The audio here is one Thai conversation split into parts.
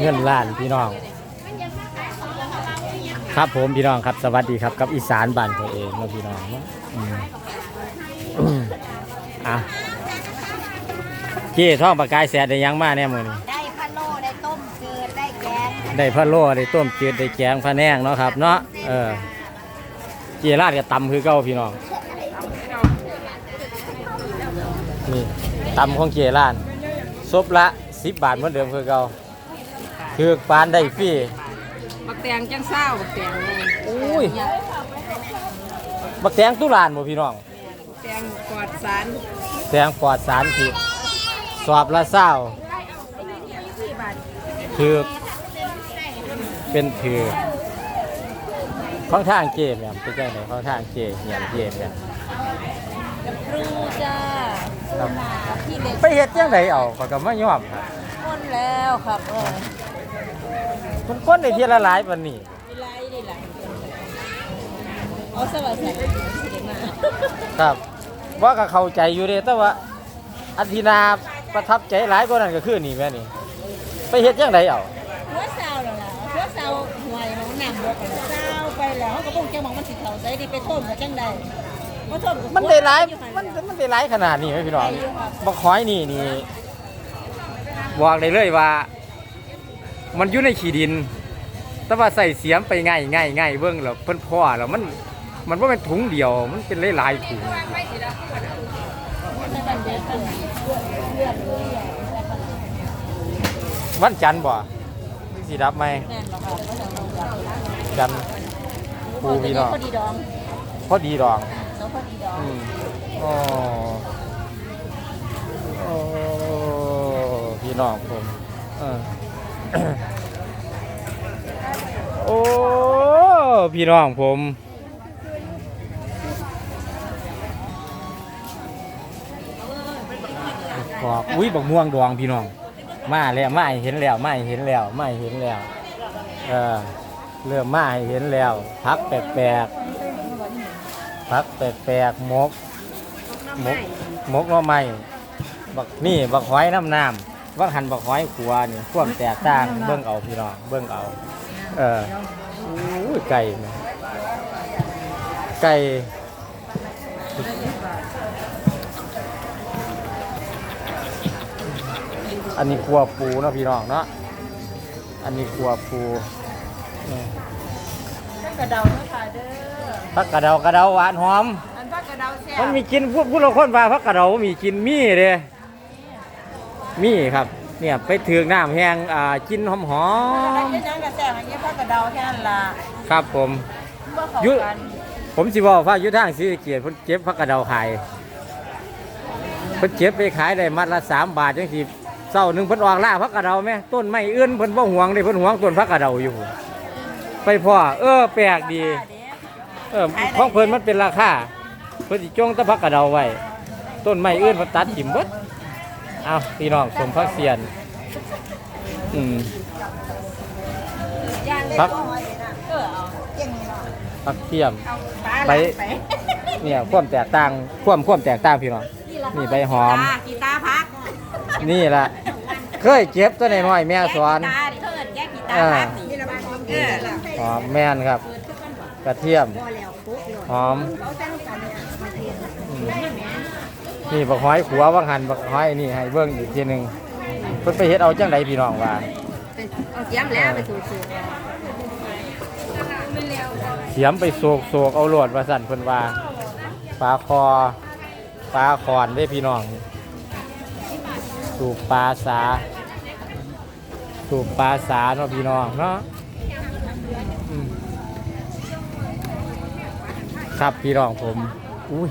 เงินล้านพี่น้อง ครับผมพี่น้องครับสวัสดีครับกับอีสานบ้านตัวเองเนาะพี่น้องเนาะอืมอืมอะที่ท่องประกายแสดได้หยังมาแน่มือนี้ได้พะโล้ได้ต้มจืดได้แกงได้พะโล้ได้ต้มจืดได้แกงพะแนงเนาะครับเนาะเออเจียราดกับตำคือเก้าพี่น้องนี่ตำของเจียราดซบละสิบบาทเหมือนเดิมคือเก่า คือปานได้ฟรีบักแตงจังเศร้าบักแตงเลยอุ้ยบักแตงตุลานบ่พี่น้องบักแตงกอดสารแตงปลอดสารพิษสอบละเศร้าคือเป็นถือข้างทางเกมเนี่ยเป็นจังไหนข้างทางเกมเนี่ยเกมเนี่ยครูจ้าครับพี่เล็กไปเฮ็ดจังไดเอาเขาก็ไม่ยอมครับคนแล้วครับเออ ทุกคนในที่ละหลายปานนี้ไม่ไรนี่แหละเอาสวัสดีสิมาครับ ว่าก็เข้าใจอยู่เด้แต่ว่าอันทีนาประทับใจหลายกว่านั้นก็คือนี่แม่นี่ ไปเฮ็ดจังไดเอาหัวเสาแล้วล่ะหัวเสาหวยมันหนำบกเสาไปแล้วเขาก็บ่งแกมองมันสิเขาใจดีไปท่มกับจังใดบ่ท่มกับมันได้หลายมันมันได้หลายขนาดนี้ไหมพี่น้องบักหอยนี่นี่บอกได้เลยว่า มันอยู่ในขี้ดิน แต่ว่าใส่เสียมไปง่ายง่ายง่ายเบิ่งแล้วเพิ่นพ่อแล้วมันมันว่าเป็นถุงเดียว มันเป็นหลายๆถุงวันจันทร์บ่สิรับไหมแน่นบ่ครับบ่ต้องลงจับจันทร์ครูพี่น้องพอดีดองพอดีดองเนาะพอดีดองอืมอ๋อโอ้พี่น้องผมเออ โอ้พี่น้องผมบอกอุ้ยบักม่วงดองพี่น้อง มาแล้วมาเห็นแล้วมาเห็นแล้วมาเห็นแล้วเออเริ่มมาเห็นแล้ว พักแปลกๆพักแปลกๆมกมกมกน่อไม้บักนี่บักหอยน้ำน้ำ บักหันบักหอยขัวนี่ความแตกต่างเบิ่งเอาพี่น้องเบิ่งเอา เอออู้ยไก่แม่ไก่อันนี้ครัวปูเนาะพี่น้องเนาะอันนี้ครัวปูนี่กระเดาเนาะค่ะเด้อผักกระเดากระเดาหวานหอมอันพักกระเดาแซ่บมันมีกินพวกพวกเราคนว่าผักกระเดามีกินมีเด้ มีครับ เนี่ยไปถือกน้ำแห้งอ่ากินหอมหอมเฮ็ดหยังก็แซ่บอันนี้พักกระเดาแค่นั้นล่ะๆครับผมบ่เข้ายุกันผมสิบอกว่าอยู่ทางศรีสะเกียรติเพิ่นเก็บผักกระเดาขายเพิ่นเก็บไปขายได้มัดละสามบาทจังสิเศร้าหนึ่งเพิ่นออกล่าผักกระเดาไหมต้นไม้อื่นเพิ่นบ่หวงเลยเพิ่นหวงต้นผักกระเดาอยู่ ไปพ่อเออแปลกดีเออของเพิ่นมันเป็นราคาเพิ่นสิจงแตะพักกระเดาไว้ต้นไม้อื่นเพิ่นตัดถิ่มเบิด เอาพี่น้องสมพักเสียน อืมย่างเลยครับก็หอยนะเออเอาเก่งนี่เนาะพักเทียมเอาปลาไปไป เนี่ยความแตกต่างความความแตกต่างพี่น้อง นี่ใบหอม กีตาร์พัก นี่ล่ะ เคยเก็บตัวน้อยๆแม่สอนกีตาร์เทิดแยกกีตาร์พักนี่ละบ้านเออล่ะหอมแม่นครับ กระเทียมพอแล้วปุ๊บเลยหอมเขาตั้งกันเนี่ยมาเทียนอืม นี่บักหอยขัวบักหันบักหอยนี่ให้เบิ่งอีกทีหนึงเพิ่นไปเฮ็ดเอาจังไดพี่น้องว่าเอาเจียมแล้วไปสู่สู่เสียมไปโศกโศกเอาโหลดว่าสั่นเพิ่นว่าปลาคอปลาคอนได้พี่น้องสูบปลาสาสูบปลาสาเนาะพี่น้องเนาะอืมครับพี่น้องผมอุ้ย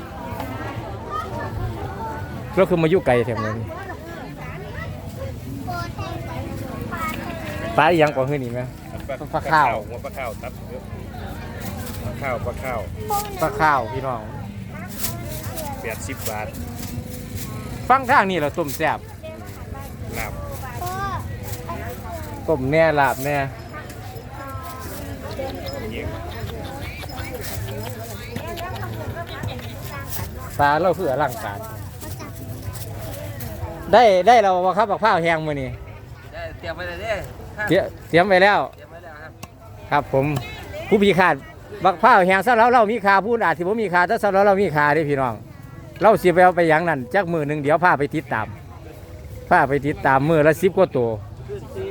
แล้วคือมาอยู่ไกลแถวนี้ปลาอีหยังกว่าขึ้นอีกไหม ปลาข้าวหัวปลาข้าวตับเยอะปลาข้าวปลาข้าวปลาข้าวพี่น้องแปดสิบบาทฟังทางนี่เราต้มแซ่บลาบต้มแน่ลาบแน่เยี่ยงปลาเราคืออลังการ ได้ได้เราบ่ครับบักพร้าวแห้งมื้อนี้ได้เตรียมไว้เลยเด้อเตรียเตรียมไว้แล้ว เตรียมไว้แล้วครับครับผมผู้พิการบักผ้าวแหงซะแล้วเรามีค่าผู้อาจสิบ่มีค่าแต่ซะแล้วเรามีค่าเด้พี่น้อง เราสิไปเอาไปหยังนั่นจักมือหนึงเดี๋ยวพาไปติดตามพาไปติดตามมือละ10กว่าตัวขึ้นซี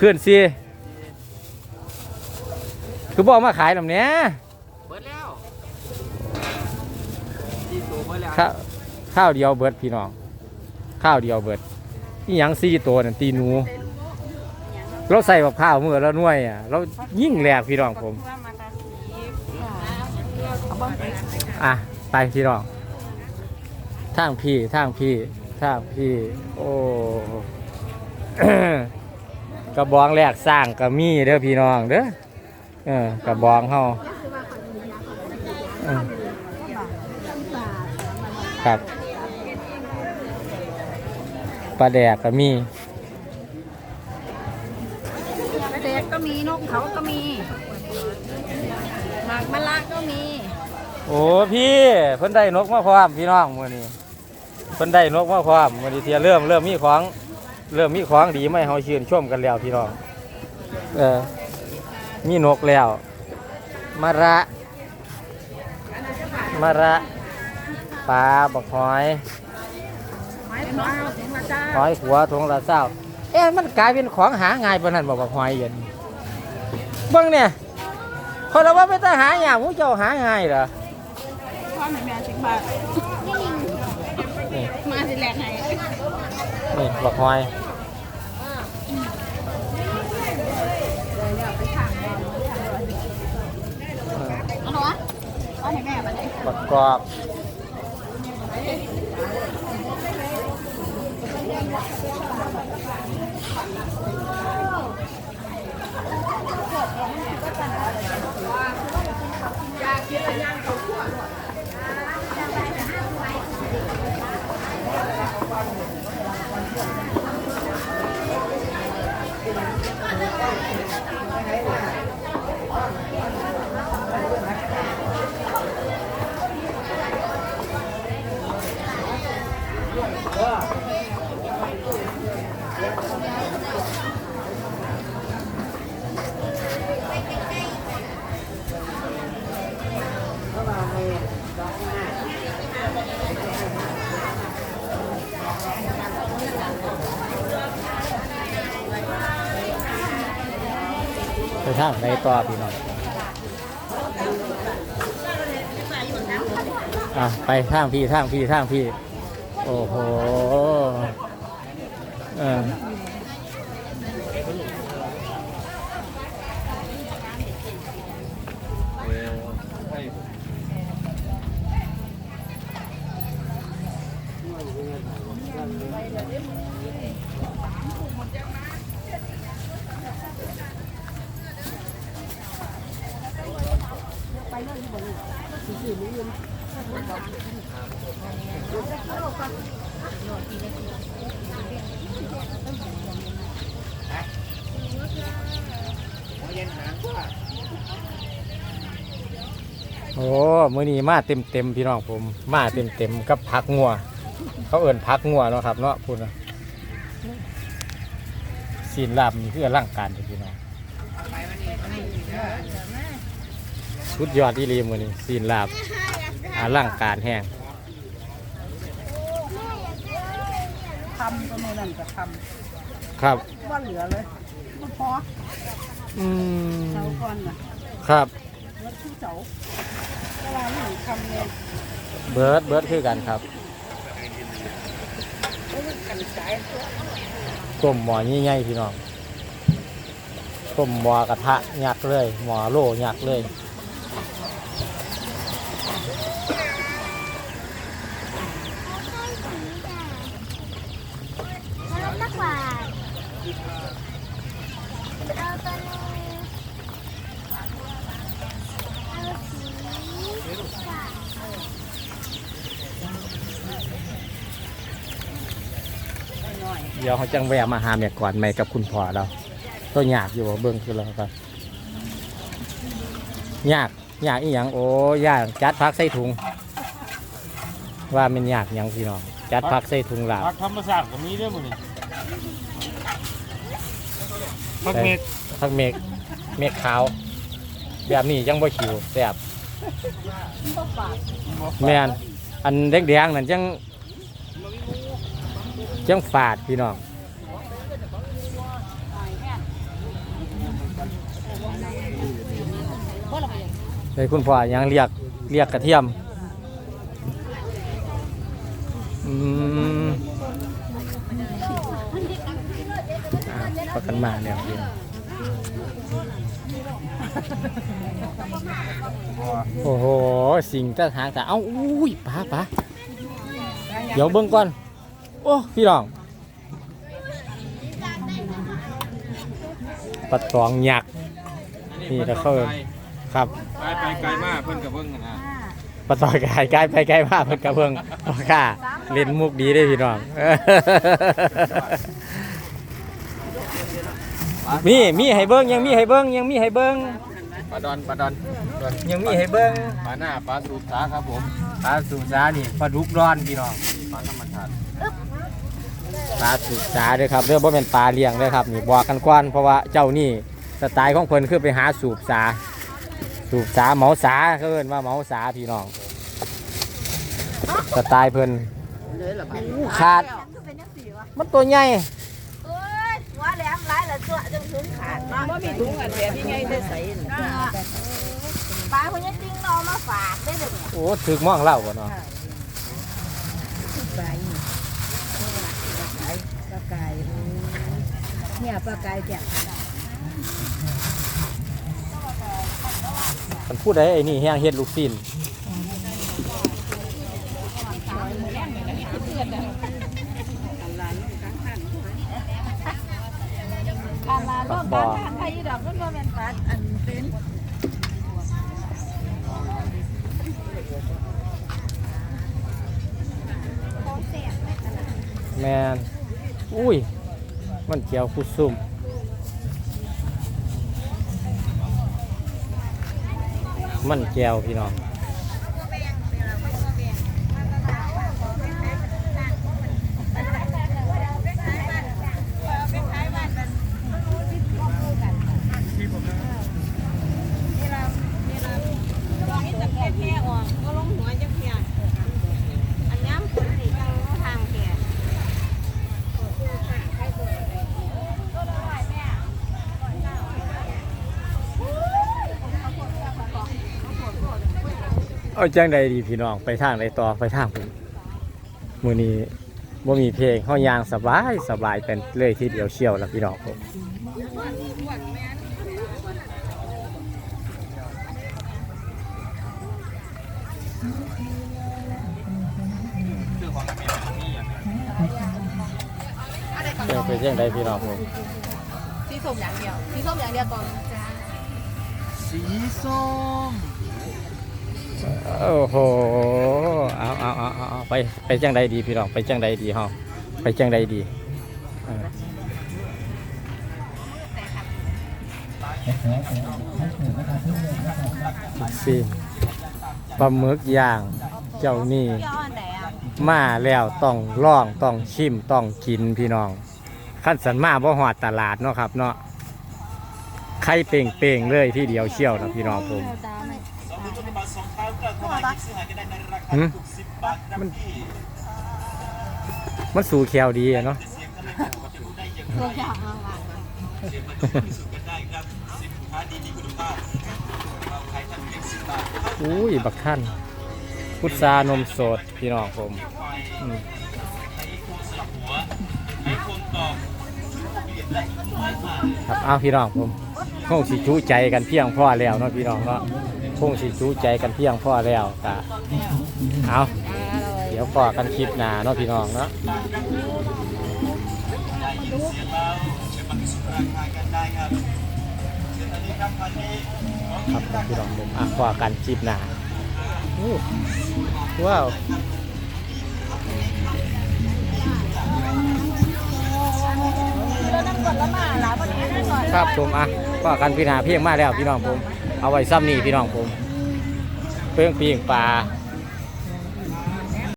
ขึ้นสิคือบอกมาขายลำเนี้ยเบิดแล้วซีตัวเบิดแล้ว ข้าวข้าวเดียวเบิดพี่น้อง ข้าวเดียวเบิดนี่ยังสี่ตัวนั่นตีหนู เราใส่กับข้าวเมื่อแล้วหน่วยอะเรายิ่งแหลกพี่น้องผม อะไปพี่น้องทางพี่ทางพี่ทางพี่ โอ้กระบองแรกสร้างกระมีเด้อพี่น้องเด้อเออกระบองเฮาครับ ปลาแดกก็มีเด็กก็มีนกเขาก็มีหมากมะละก็มีโอ้พี่เพิ่นได้นกมาพร้อมพี่น้องมื้อนี้เพิ่นได้นกมาพร้อมมื้อนี้เทียเริ่มเริ่มมีของเริ่มมีของดีมาให้เฮาชื่นชมกันแล้วพี่น้องเออมีนกแล้วมะระมะระปลาบักหอย หอยหัวทงละเศร้าเอ๊ะมันกลายเป็นของหาง่ายปานนั้นบ่บักหอยเย็นเบิ่งเนี่ยคนละว่าไปตาหาหยังผู้เจ้าหาง่ายเหรอพ่อแม่แม่สิบบาทนี่มาสิแหลกไหนนี่บักหอยเอาหนูวะพ่อแม่แม่มาเลยประกอบ Thank you. ทางในต่อพี่น้องอะไปทางพี่ทางพี่ทางพี่ โอ้โห เออ โอ้มื้อนี้มาเต็มเต็มๆพี่น้องผม มาเต็มเต็มๆกับพักงัว เขาเอิ่นพักงัวเนาะครับเนาะพูดนะสีนลาบนี่คืออลังการพี่น้องสุดยอดที่รีมือนี้สีนลาบ อลังการแห้งทำก็ไม่นั่นก็ทครับำว่าเหลือเลยมันพออืม เสาก่อนน่ะครับ แล้วที่เสาเวลาหนึ่งคำเลยเบิร์ดเบิร์ดคือกันครับต้มหมอใหญ่ๆพี่น้องต้มหมอกระทะยักษ์เลย หมอโล่ยักษ์เลย แล้วมา กกว่าเอาตัวนึงเอาสีฟ้าเดี๋ยวเขาจังแวะมาหาแม่ก่อนใหมกับคุณพ่อเรา ตัวหยากอยู่บ่เบิ่งคือเราครับยากหยากอีหยังโอ้ยากจัดพักใส่ถุง ว่ามันหยากหยังพี่น้องจัดพักใส่ถุงหลาบ พักธรรมศาสตร์ก็มีด้วยมั้งนี่ พักเมกผักเมกเมกขาว แบบนี้ยังบ่ขิวแซ่บแม่นอันแดงๆนั่นจังจังฝาดพี่น้องเลยคุณพ่อยังเรียกเรียกกระเทียม อืมอ่าประ กันมาเนี่ยพี่โอ้โห สิ่งจะหางแต่เอ้าอุ้ยป้าป้าเดี๋ยวเบิ่งก่อน โอ้พี่น้องปลาตองหยักษ์นี่ตะเขาเอิ้นครับไปไปไกลมากเพิ่นกับเพิ่งกันนะปะต่อยกายใกล้ไปใกล้มากเพิ่นกระเพิ่งพ่อข้าเล่นมุกดีได้อพี่น้อง มีมีให้เบิ้งยังมีให้เบิ้งยังมีให้เบิ้งปลาดอนปลาดอนยังมีให้เบิ้งปลาหน้าปลาสูบขาครับผมปลาสูสานี่ปลาดุกร้อนพี่น้องปลาธรรมชาติปลาสูสาเด้อครับเรื่องบ่เป็นปลาเลี้ยงเด้อครับนี่บอกกันก่อนเพราะว่าเจ้านี่สไตล์ของเพิ่นคือไปหาสูบสา สูบสาเหมาสาเขาเอิ้นว่าเหมาสาพี่น้องสไตล์เพิ่นอู้ขาดมันตัวใหญ่ เอ้ยหัวแหลมหลายละตัวจนถึงขาดเนาะบ่มีถุงอันแบบยังไงได้ใส่ปลาคนนี้จริงเรามาฝากได้เลยโอ้ถึกม่องเล่าบ่เนาะปลาไก่เนี่ยปลาไก่แกะมันพูดได้ไอ้นี่แห้งเฮ็ดลูกศิล ปลาลาโลกบ้านทางไทยดอกมันบ่แม่นปลาอันเป็นแมนอุ้ย มันเกี่ยวคุซุ่มมันแก้วพี่น้อง ตรงนี้ตะแคงแค่ออกก็ลงหัวจังเพียอันย้ำคนนี่จังทางแก่ เอาจังใดดีพี่น้องไปทางใดต่อไปทางผมมื้อนี้บ่มีเพลงเฮายางสบายสบายเป็นเลยทีเดียวเชียวล่ะพี่น้องผมเดี๋ยวไปจังใดพี่น้องผมสีส้มอย่างเดียวสีส้มอย่างเดียวก่อนสีส้ม โอ้โห เอาเอาเอาเอาไปไปจังใดดีพี่น้อง ไปจังใดดีเฮาไปจังใดดีสิปลาหมึกย่าง เจ้านี่มาแล้วต้องล่องต้องชิมต้องกินพี่น้อง ขั้นสันมาบ่หอดตลาดเนาะครับเนาะไข่เป่งเป่งๆเลยที่เดียวเชี่ยวนะพี่น้องผม หึมันมันสู่แควดีอะเนาะ ตัวอย่างมากอุ้ย บักท่าน พุทรานมสด พี่น้องผมอืมครับ เอาพี่น้องผมคงสิจูใจกันเพียงพ่อแล้วเนาะพี่น้องเนาะ คงสิจูใจกันเพียงพ่อแล้วกะเอาเดี๋ยวพอกันคลิปหน้าเนาะพี่น้องเนาะครับพี่น้องผมอะพอกันคลิปหน้าว้าวแล้วน้ำกดละมาหลาวันนี้ได้หน่อยครับผมอะพอกันพี่นาเพียงมาแล้วพี่น้องผม เอาไว้ซ้ำนี่พี่น้องผมเพิ่งปีงปลา